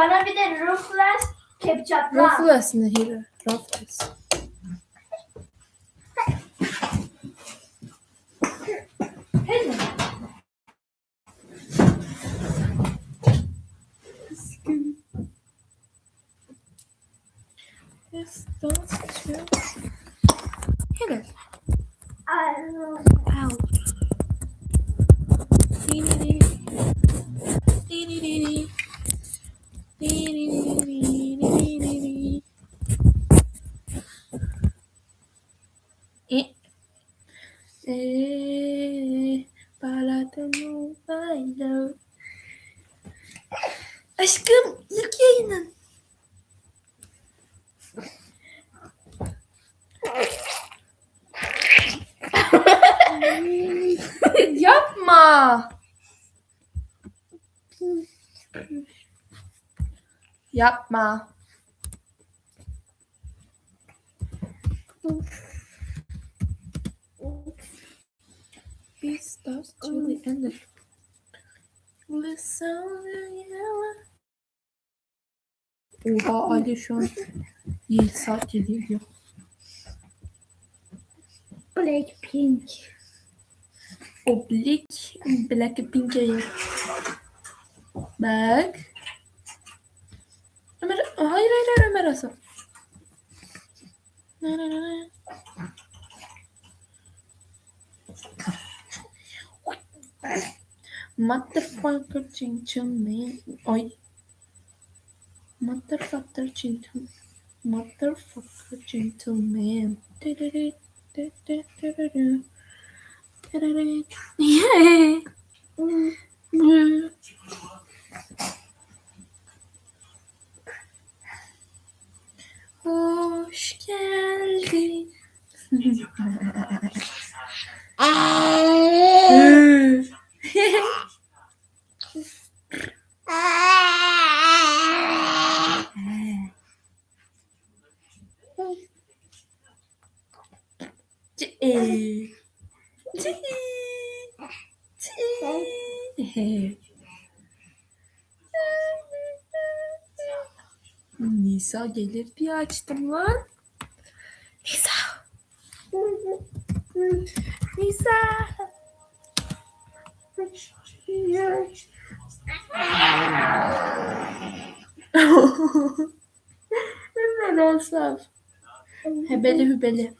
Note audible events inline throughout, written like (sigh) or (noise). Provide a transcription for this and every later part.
Bana bir de rufles ketçapla. Ruffles ne? Ruffles. Yapma. Yapma. Biz stars to the end Listen Oha Ali şu an 7 saat geliyor. Blackpink. Oblik Blackpink'e Bak. Ömer, hayır hayır hayır Ömer Hasan. Ne ne ne ne. Motherfucker gentleman. Ay. Motherfucker gentleman. Motherfucker gentleman. Bı. Hoş geldin. Ci- (laughs) Nisa gelir diye açtım lan. Nisa. Nisa. Ömer olsa. Hebeli hübeli.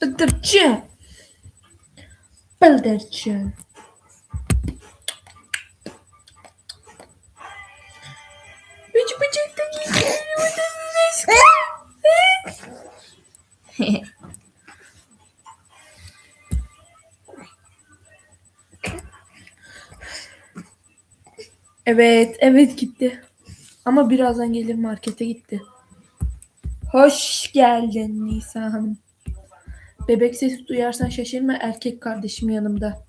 Bıldırcın. Bıldırcın. Üç buçukta geliyorum. Evet, evet gitti. Ama birazdan gelir markete gitti. Hoş geldin Nisa Hanım. Bebek sesi duyarsan şaşırma erkek kardeşim yanımda.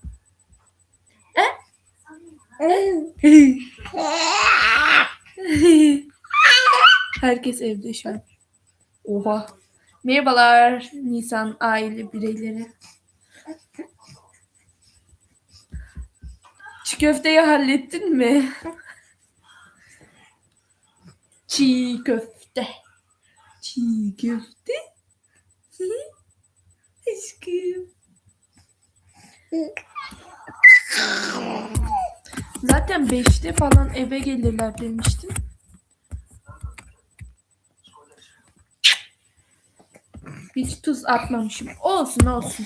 (laughs) Herkes evde şu an. Oha. Merhabalar Nisan aile bireyleri. Çiğ köfteyi hallettin mi? Çiğ köfte. Çiğ köfte. Aşkım. Zaten 5'te falan eve gelirler demiştim. Hiç tuz atmamışım. Olsun olsun.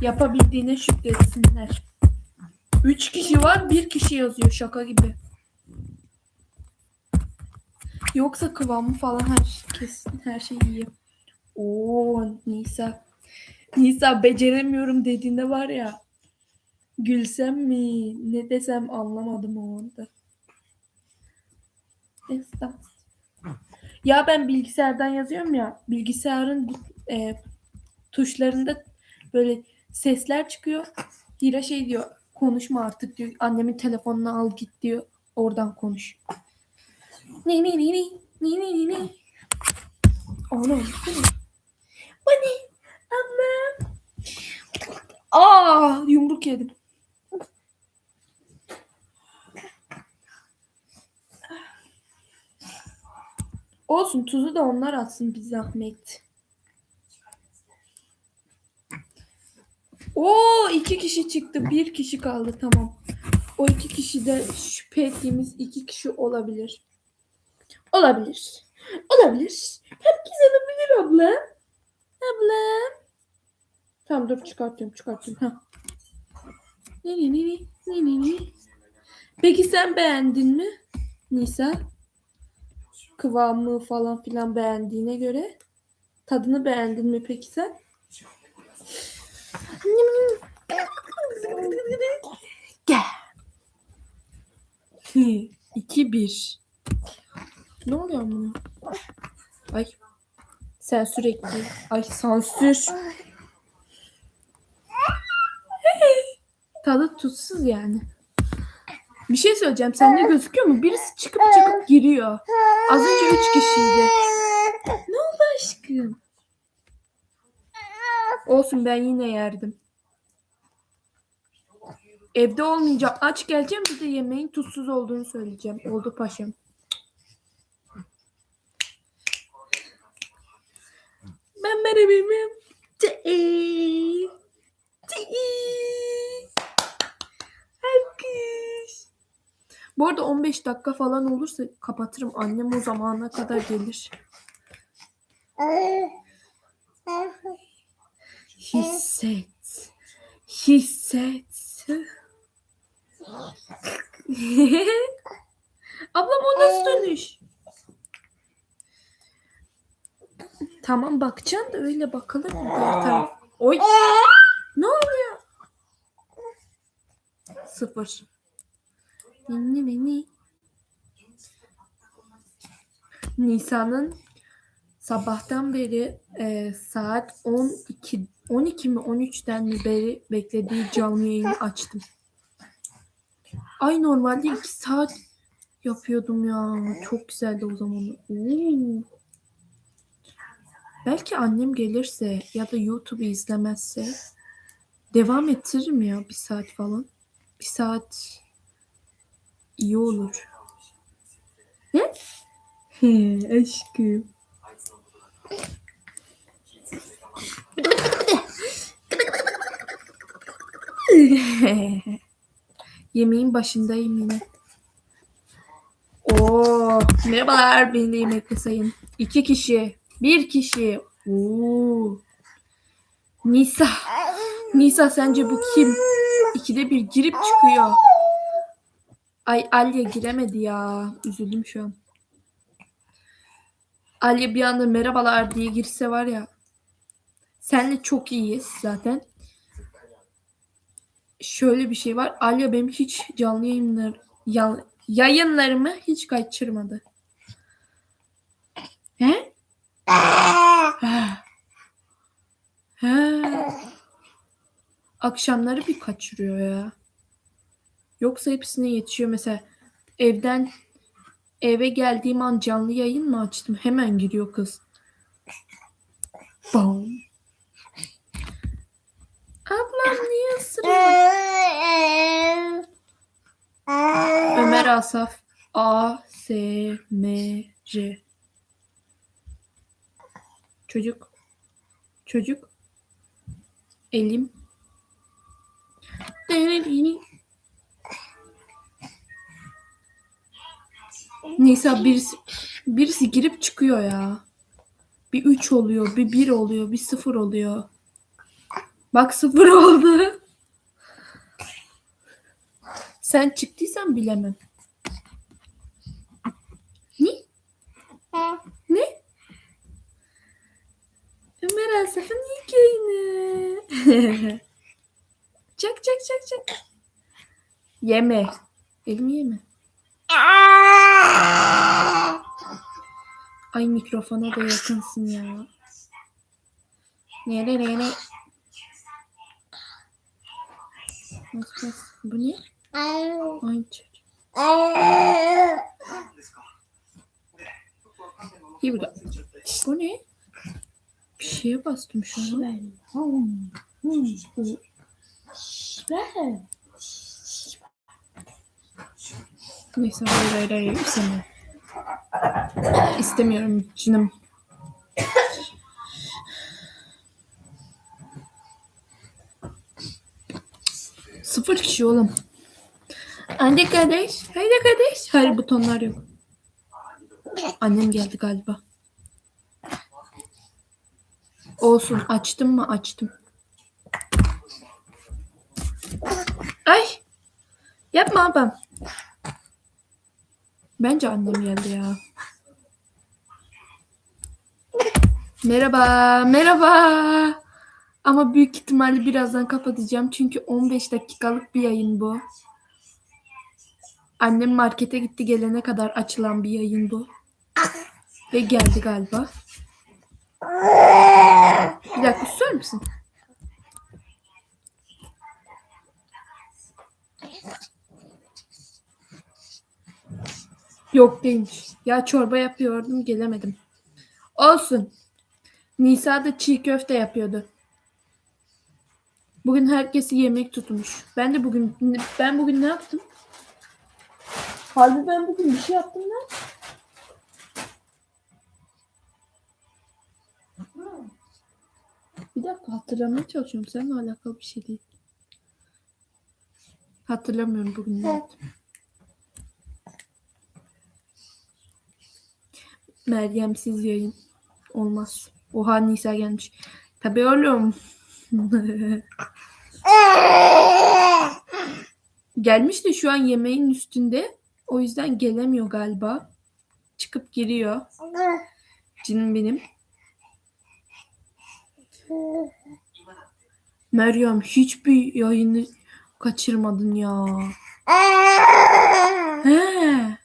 Yapabildiğine şükretsinler. Üç kişi var, bir kişi yazıyor şaka gibi. Yoksa kıvamı falan her kesin her şey iyi. Oo Nisa. Nisa beceremiyorum dediğinde var ya Gülsem mi? Ne desem anlamadım o anda. Estağfurullah. Ya ben bilgisayardan yazıyorum ya. Bilgisayarın e, tuşlarında böyle sesler çıkıyor. Hira şey diyor. Konuşma artık diyor. Annemin telefonunu al git diyor. Oradan konuş. Ne ne ne ne ne ne ne ne. Oğlum. Bu ne? Annem. Aa yumruk yedim. Olsun tuzu da onlar atsın bir zahmet. Oo iki kişi çıktı. Bir kişi kaldı tamam. O iki kişi de şüphe ettiğimiz iki kişi olabilir. Olabilir. Olabilir. Herkes olabilir abla. Abla. Tamam dur çıkartıyorum çıkartıyorum. Ha. Ne ne ne ne ne ne. Peki sen beğendin mi Nisa? Kıvamı falan filan beğendiğine göre. Tadını beğendin mi peki sen? Gel. 2 1. Ne oluyor buna? Ay. Sen sürekli. Ay sansür. Tadı tuzsuz yani. Bir şey söyleyeceğim. Sende gözüküyor mu? Birisi çıkıp çıkıp giriyor. Az önce üç kişiydi. Ne oldu aşkım? Olsun ben yine yerdim. Evde olmayacağım. Aç geleceğim bir de yemeğin tuzsuz olduğunu söyleyeceğim. Oldu paşam. Bu arada 15 dakika falan olursa kapatırım. Annem o zamana kadar gelir. Hisset. Hisset. (laughs) Ablam o nasıl dönüş? Tamam bakacaksın da öyle bakılır mı? Diğer taraf. Oy. Ne oluyor? Sıfır. Ninni ninni. Nisan'ın sabahtan beri e, saat 12 12 mi 13'ten mi beri beklediği canlı yayını açtım. Ay normalde 2 saat yapıyordum ya. Çok güzeldi o zaman. Oo. Belki annem gelirse ya da YouTube'u izlemezse devam ettiririm ya bir saat falan. Bir saat iyi olur. Ne? He, aşkım. (laughs) Yemeğin başındayım yine. Oo, merhabalar beni de yemekte sayın. İki kişi, bir kişi. Oo. Nisa. Nisa sence bu kim? İkide bir girip çıkıyor. Ay Alya giremedi ya. Üzüldüm şu an. Alya bir anda merhabalar diye girse var ya. Senle çok iyiyiz zaten. Şöyle bir şey var. Alya benim hiç canlı yayınlar, ya- yayınlarımı hiç kaçırmadı. He? Ha. Akşamları bir kaçırıyor ya. Yoksa hepsine yetişiyor. Mesela evden eve geldiğim an canlı yayın mı açtım? Hemen giriyor kız. Bam. Ablam niye ısırıyor? Ömer Asaf. A S M C. Çocuk. Çocuk. Elim. Neyse birisi, birisi girip çıkıyor ya. Bir 3 oluyor, bir 1 oluyor, bir 0 oluyor. Bak 0 (laughs) oldu. Sen çıktıysan bilemem. Ne? Ne? Ömer Asaf'ın ilk yayını. (laughs) Çak çak çak çak. Yeme. Elimi yeme. (laughs) Ay mikrofona da yakınsın ya. Ne ne ne ne. Bas bas. Bu ne? Ay çocuk. Here we go. Bu ne? Bir şeye bastım şu an. Neyse hayır hayır hayır istemiyorum. İstemiyorum canım. Sıfır kişi oğlum. Anne kardeş. Haydi kardeş. Hayır butonlar yok. Annem geldi galiba. Olsun. Açtım mı? Açtım. Yapma abam. Bence annem geldi ya. Merhaba, merhaba. Ama büyük ihtimalle birazdan kapatacağım çünkü 15 dakikalık bir yayın bu. Annem markete gitti gelene kadar açılan bir yayın bu. Ve geldi galiba. Bir dakika susar mısın? Yok değilmiş. Ya çorba yapıyordum gelemedim. Olsun. Nisa da çiğ köfte yapıyordu. Bugün herkesi yemek tutmuş. Ben de bugün ben bugün ne yaptım? Harbi ben bugün bir şey yaptım lan. Bir dakika hatırlamaya çalışıyorum. Seninle alakalı bir şey değil. Hatırlamıyorum bugün ne yaptım. Meryemsiz yayın. Olmaz. Oha Nisa gelmiş. Tabii oğlum. (laughs) Gelmiş de şu an yemeğin üstünde. O yüzden gelemiyor galiba. Çıkıp giriyor. Canım benim. Meryem hiçbir yayını kaçırmadın ya. (laughs) He.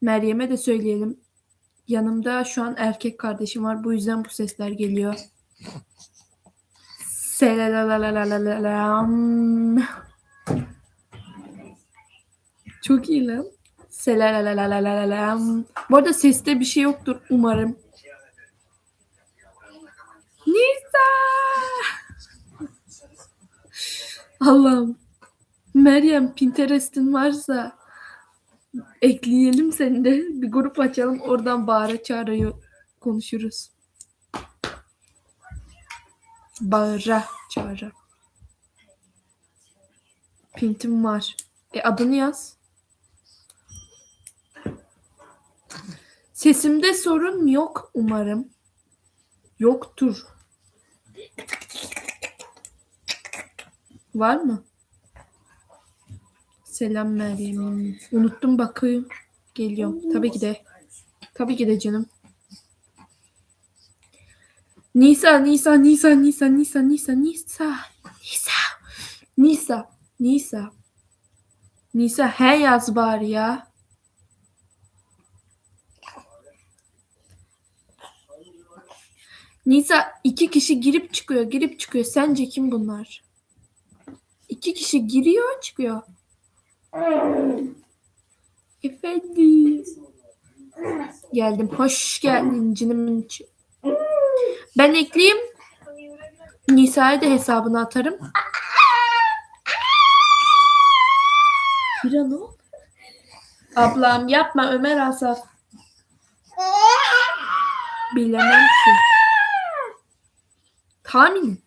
Meryem'e de söyleyelim. Yanımda şu an erkek kardeşim var. Bu yüzden bu sesler geliyor. Selam. Çok iyi lan. Selam. Bu arada seste bir şey yoktur umarım. Nisa. Allah'ım. Meryem Pinterest'in varsa ekleyelim seni de. Bir grup açalım. Oradan bağıra çağıra konuşuruz. Bağıra çağıra. Pintim var. E adını yaz. Sesimde sorun yok umarım. Yoktur. Var mı? Selam Meryem'im. Unuttum bakayım. Geliyorum. Tabii ki de. Tabii ki de canım. Nisa, Nisa, Nisa, Nisa, Nisa, Nisa, Nisa, Nisa, Nisa, Nisa. Nisa he yaz bari ya. Nisa iki kişi girip çıkıyor, girip çıkıyor. Sence kim bunlar? İki kişi giriyor, çıkıyor. Efendim. Geldim. Hoş geldin canımın içi. Ben ekleyeyim. Nisa'ya da hesabını atarım. Hira ne oldu? Ablam yapma Ömer Asaf. Bilemem ki. Tahmin et.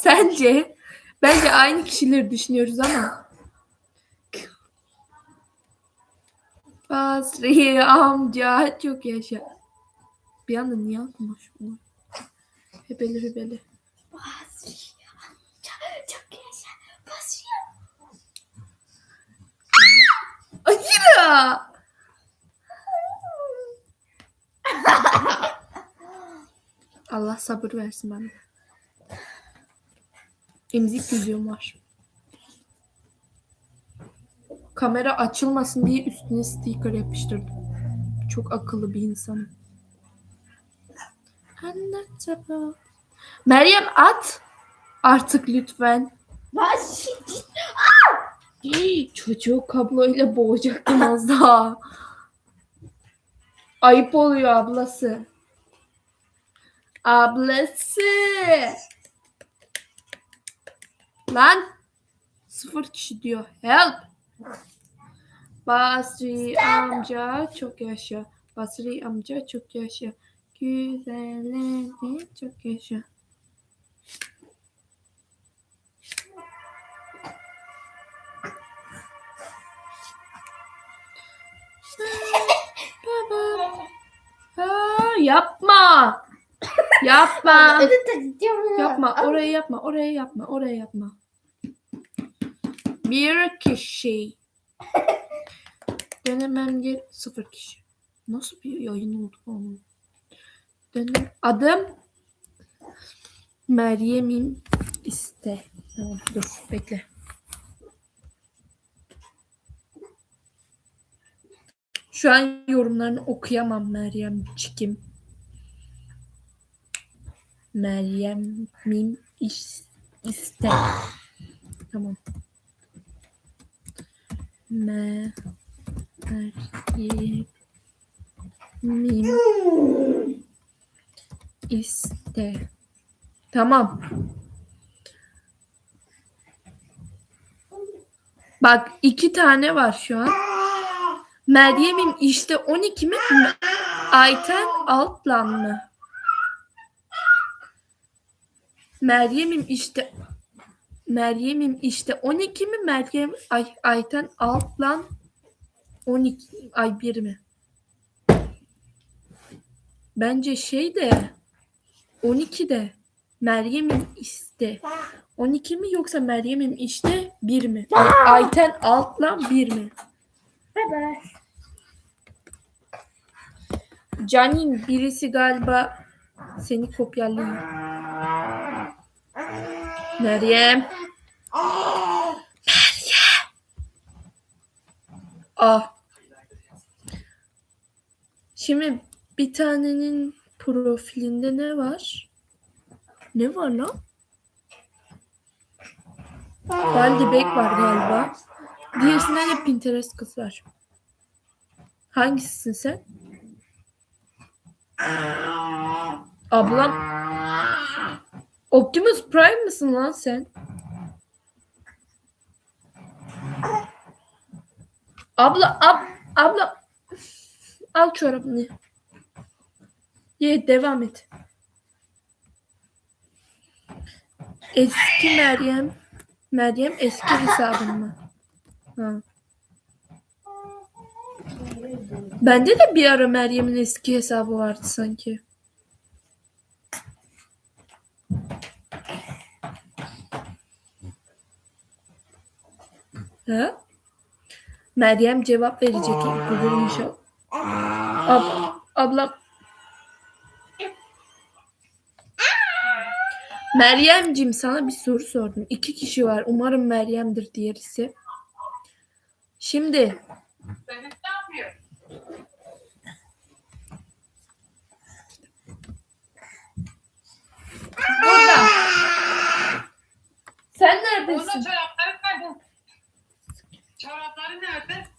Sence? Bence aynı kişileri düşünüyoruz ama. Basri (laughs) amca çok yaşa. Bir anda niye aklıma şu bunlar? Hebeli hebeli. Çok yaşa. Basıyor. Akira! Allah sabır versin bana. Emzik yüzüğüm var. Kamera açılmasın diye üstüne sticker yapıştırdım. Çok akıllı bir insanım. Meryem at. Artık lütfen. Çocuğu kabloyla boğacaktım az daha. Ayıp oluyor ablası. Ablası. Lan. Sıfır kişi diyor. Help. Basri amca çok yaşa. Basri amca çok yaşa. Güzellerin çok yaşa. Aa, yapma. Yapma. Yapma. Oraya yapma. Oraya yapma. Oraya yapma. Bir kişi. Denemem gel sıfır kişi. Nasıl bir yayın oldu onun? Denem. Adım Meryem'in iste. Tamam, dur bekle. Şu an yorumlarını okuyamam Meryem Çikim. Meryem'in iş, iste. Tamam. Me Meryem'in iste. Tamam. Bak iki tane var şu an. Meryem'in işte 12 mi? Ayten Altlan mı? Meryem'in işte Meryem'in işte 12 mi? Meryem Ay, Ayten Altlan 12 ay 1 mi? Bence şey de 12 de Meryem'in işte 12 mi yoksa Meryem'in işte 1 mi? Ay, Ayten Altlan 1 mi? Canin birisi galiba seni kopyalıyor. Meryem. Meryem. Ah. Şimdi bir tanenin profilinde ne var? Ne var lan? Baldi var galiba. Diğerisinde de Pinterest kız var. Hangisisin sen? Ablam. Optimus Prime mısın lan sen? Abla, ab, abla. Al çorabını. Ye, devam et. Eski Meryem. Meryem eski hesabın mı? Ha. Bende de bir ara Meryem'in eski hesabı vardı sanki. Ha? Meryem cevap verecek bugün inşallah. Ab ablam. Meryemcim sana bir soru sordum. İki kişi var. Umarım Meryem'dir diğerisi. Şimdi burada. Sen neredesin? çorapları nerede? Anna, das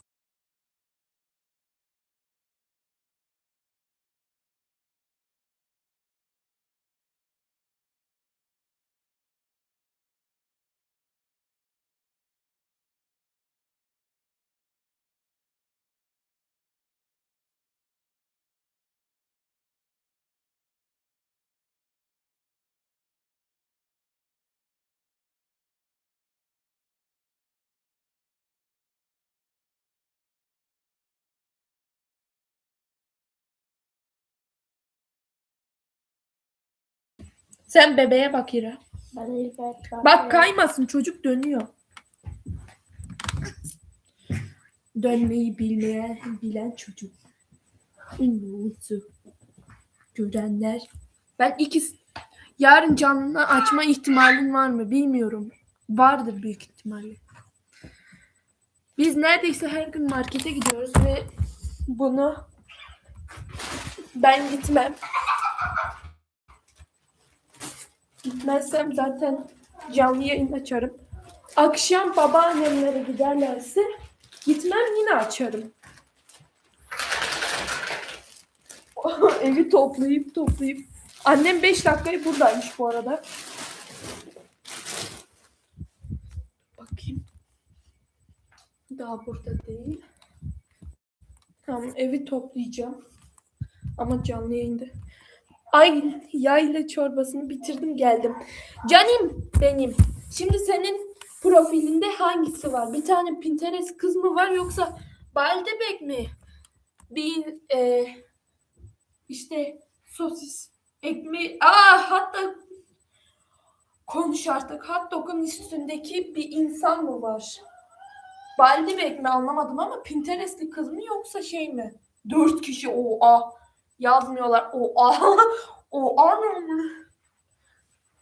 Sen bebeğe bak bye. Bak kaymasın çocuk dönüyor. Dönmeyi bilmeyen bilen çocuk. Ünlü Görenler. Ben iki Yarın canlı açma ihtimalin var mı bilmiyorum. Vardır büyük ihtimalle. Biz neredeyse her gün markete gidiyoruz ve bunu ben gitmem. Gitmezsem zaten canlı yayın açarım. Akşam babaannemlere giderlerse gitmem yine açarım. (laughs) Evi toplayıp toplayıp. Annem 5 dakikayı buradaymış bu arada. Bakayım. Daha burada değil. Tamam evi toplayacağım. Ama canlı yayında. Ay yayla çorbasını bitirdim geldim. Canim benim. Şimdi senin profilinde hangisi var? Bir tane Pinterest kız mı var yoksa Baldebek mi? Bir e, işte sosis ekmeği. Aa hatta konuş artık. Hot dog'un üstündeki bir insan mı var? Baldebek mi anlamadım ama Pinterest'li kız mı yoksa şey mi? Dört kişi o a yazmıyorlar o a (laughs) o a mi?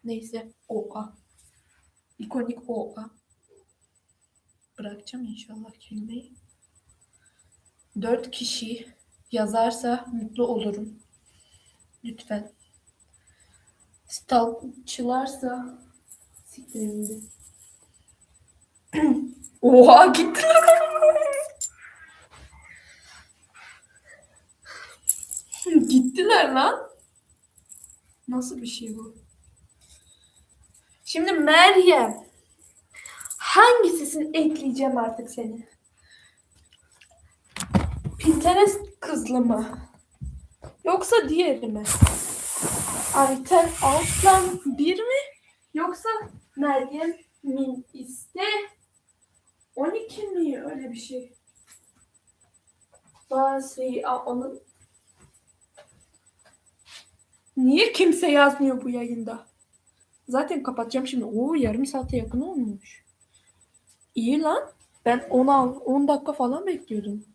Neyse o a. İkonik o a. Bırakacağım inşallah kelimeyi. Dört kişi yazarsa mutlu olurum. Lütfen. Stalkçılarsa siktirin (clears throat) Oha gittiler. (laughs) Gittiler lan. Nasıl bir şey bu? Şimdi Meryem. Hangisini ekleyeceğim artık seni? Pinterest kızlı mı? Yoksa diğeri mi? Ayten Aslan bir mi? Yoksa Meryem Min iste 12 mi? Öyle bir şey. Bazı onun Niye kimse yazmıyor bu yayında? Zaten kapatacağım şimdi. Oo yarım saate yakın olmuş. İyi lan. Ben 10 al 10 dakika falan bekliyordum.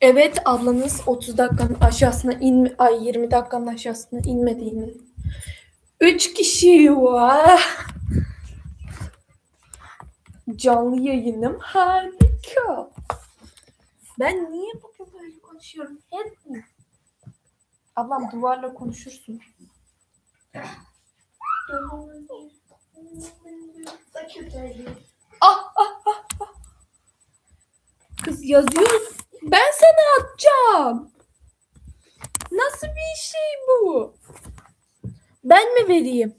Evet ablanız 30 dakikanın aşağısına inme ay 20 dakikanın aşağısına inmediğini. 3 kişi var. Canlı yayınım harika. Ben niye bugün böyle konuşuyorum? Hep mi? Ablam duvarla konuşursun. Ah, ah, ah, ah. Kız yazıyor. Ben sana atacağım. Nasıl bir şey bu? Ben mi vereyim?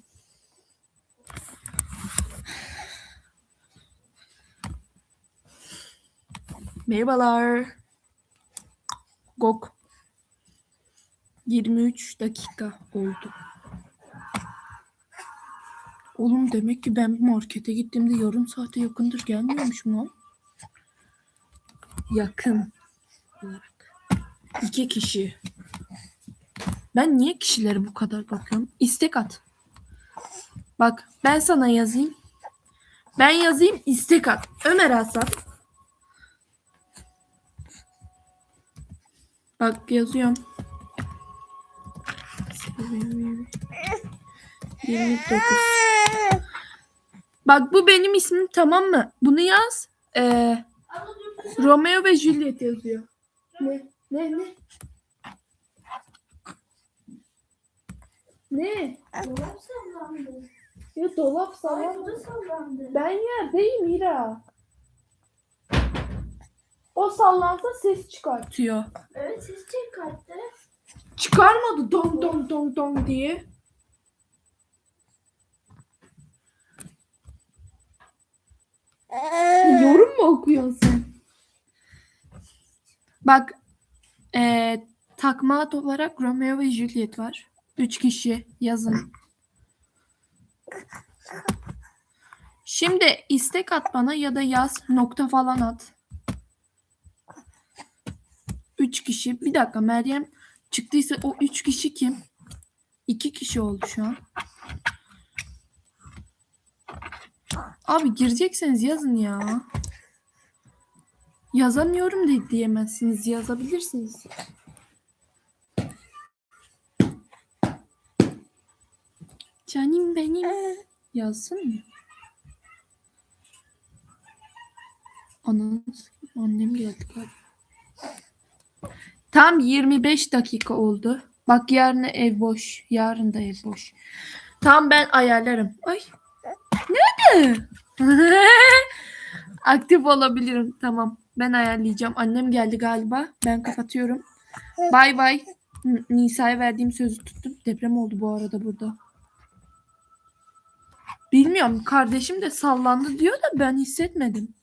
Merhabalar. Gok. 23 dakika oldu. Oğlum demek ki ben markete gittiğimde yarım saate yakındır gelmiyormuşum lan. Yakın olarak. İki kişi. Ben niye kişilere bu kadar bakıyorum? İstek at. Bak ben sana yazayım. Ben yazayım istek at. Ömer Hasan. Bak yazıyorum. 29. Bak bu benim ismim tamam mı? Bunu yaz. Ee, Romeo ve Juliet yazıyor. Ne? Ne? Ne? Ne? Dolap sallandı. Ya dolap Ay sallan. bu da sallandı. Ben yerdeyim Mira. O sallansa ses çıkartıyor. Evet ses çıkarttı. Çıkarmadı dong dong dong dong diye. Yorum mu okuyorsun sen? Bak eee takma ad olarak Romeo ve Juliet var. Üç kişi yazın. Şimdi istek at bana ya da yaz nokta falan at. Üç kişi. Bir dakika Meryem çıktıysa o üç kişi kim? İki kişi oldu şu an. Abi girecekseniz yazın ya. Yazamıyorum de diyemezsiniz. Yazabilirsiniz. Canım benim. Yazsın mı? Anam, annem geldi galiba. Tam 25 dakika oldu. Bak yarın ev boş. Yarın da ev boş. Tam ben ayarlarım. Ay. Nerede? (laughs) Aktif olabilirim. Tamam. Ben ayarlayacağım. Annem geldi galiba. Ben kapatıyorum. Bay bay. Nisa'ya verdiğim sözü tuttum. Deprem oldu bu arada burada. Bilmiyorum. Kardeşim de sallandı diyor da ben hissetmedim.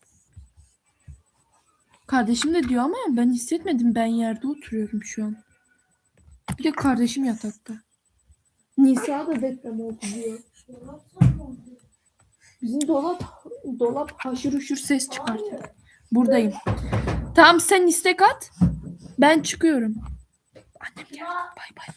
Kardeşim de diyor ama ben hissetmedim. Ben yerde oturuyorum şu an. Bir de kardeşim yatakta. Nisa da deprem oldu diyor. Bizim dolap dolap haşır uşur ses çıkartıyor. Buradayım. Tamam sen istek at. Ben çıkıyorum. Annem geldi. Bay bay.